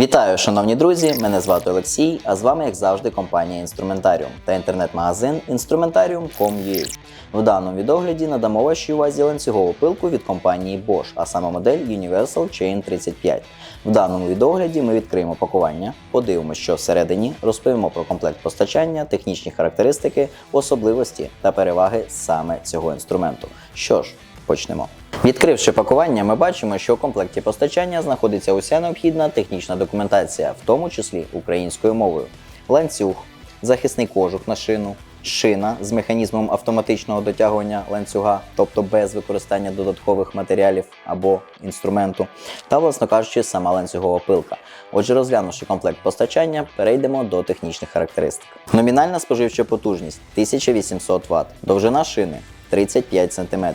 Вітаю, шановні друзі! Мене звати Олексій, а з вами, як завжди, компанія Інструментаріум та інтернет-магазин Instrumentarium.com.ua. В даному відогляді надамо вашій увазі ланцюгову пилку від компанії Bosch, а саме модель Universal Chain 35. В даному відогляді ми відкриємо пакування, подивимося, що всередині, розповімо про комплект постачання, технічні характеристики, особливості та переваги саме цього інструменту. Що ж, почнемо. Відкривши пакування, ми бачимо, що у комплекті постачання знаходиться уся необхідна технічна документація, в тому числі українською мовою, ланцюг, захисний кожух на шину, шина з механізмом автоматичного дотягування ланцюга, тобто без використання додаткових матеріалів або інструменту, та, власно кажучи, сама ланцюгова пилка. Отже, розглянувши комплект постачання, перейдемо до технічних характеристик. Номінальна споживча потужність 1800 Вт, довжина шини 35 см.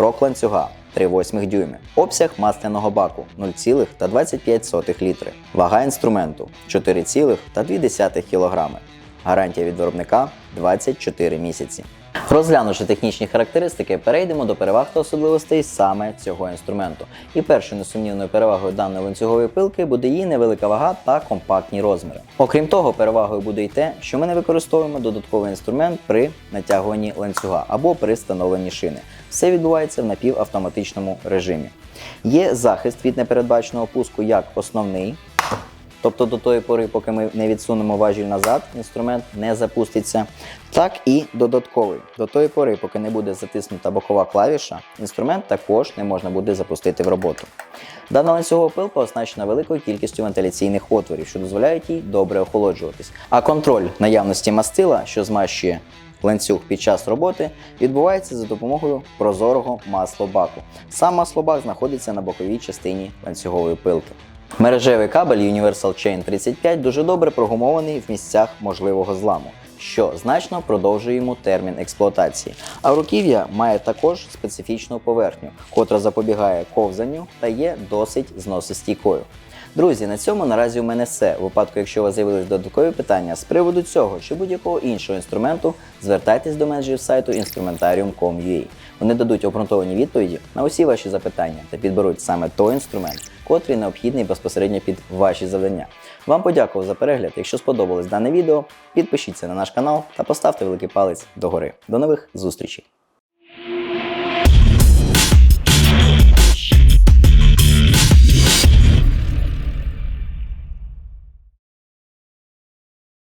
Крок ланцюга 3,8 дюйми. Обсяг масляного баку 0,25 літри. Вага інструменту 4,2 кг. Гарантія від виробника 24 місяці. Розглянувши технічні характеристики, перейдемо до переваг та особливостей саме цього інструменту. І першою несумнівною перевагою даної ланцюгової пилки буде її невелика вага та компактні розміри. Окрім того, перевагою буде й те, що ми не використовуємо додатковий інструмент при натягуванні ланцюга або при встановленні шини. Все відбувається в напівавтоматичному режимі. Є захист від непередбаченого пуску як основний, Тобто до тої пори, поки ми не відсунемо важіль назад, інструмент не запуститься. Так і додатковий. До тої пори, поки не буде затиснута бокова клавіша, інструмент також не можна буде запустити в роботу. Дана ланцюгова пилка оснащена великою кількістю вентиляційних отворів, що дозволяють їй добре охолоджуватись. А контроль наявності мастила, що змащує ланцюг під час роботи, відбувається за допомогою прозорого маслобаку. Сам маслобак знаходиться на боковій частині ланцюгової пилки. Мережевий кабель Universal Chain 35 дуже добре прогумований в місцях можливого зламу, що значно продовжує йому термін експлуатації. А руків'я має також специфічну поверхню, котра запобігає ковзанню та є досить зносостійкою. Друзі, на цьому наразі у мене все. У випадку, якщо у вас з'явились додаткові питання з приводу цього чи будь-якого іншого інструменту, звертайтесь до менеджерів сайту instrumentarium.com.ua. Вони дадуть обґрунтовані відповіді на усі ваші запитання та підберуть саме той інструмент, котрий необхідний безпосередньо під ваші завдання. Вам подякував за перегляд. Якщо сподобалось дане відео, підпишіться на наш канал та поставте великий палець догори. До нових зустрічей!